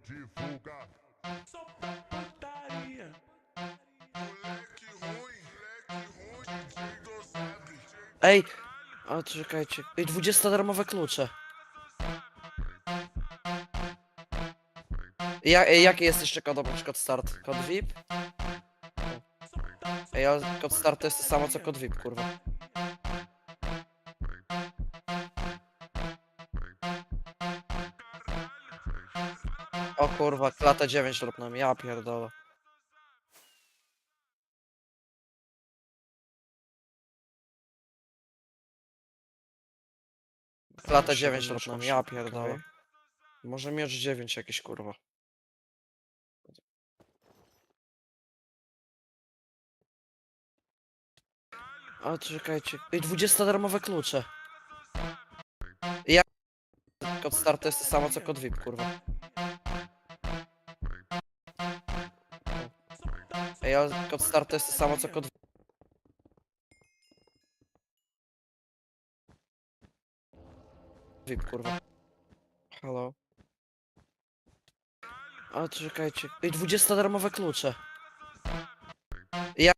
de fuga. Só putaria. Moleque ruim, moleque ruim, DJ dosado. Ej! A czekajcie. Ej, 20 darmowe klucze. Ja, ej, jaki jest jeszcze kod, na przykład start? Kod VIP? Ej, ale kod start to jest to samo co kod VIP, kurwa. O kurwa, klata 9 lub nam, ja pierdolę. Klata 9 lub nam, ja pierdolę. Może miecz 9 jakieś kurwa. A czekajcie. Ej, 20 darmowe klucze. Ja... Kod start to jest to samo co kod VIP, kurwa. Ej, ale kod jest to samo co kod VIP, kurwa. Halo. A czekajcie. Ej, 20 darmowe klucze. Ja...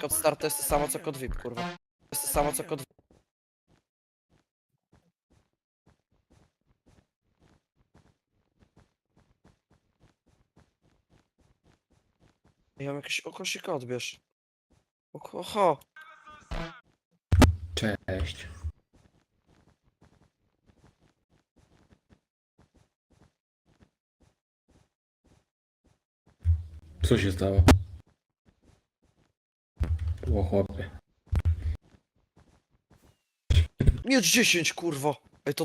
Kod start jest to samo co kod VIP, kurwa. Jest to samo co kod Ja mam jakiś okosik odbierz. Oko- Oho. Cześć. Co się stało? O chłopie. Miecz 10, kurwa. Ej, to do...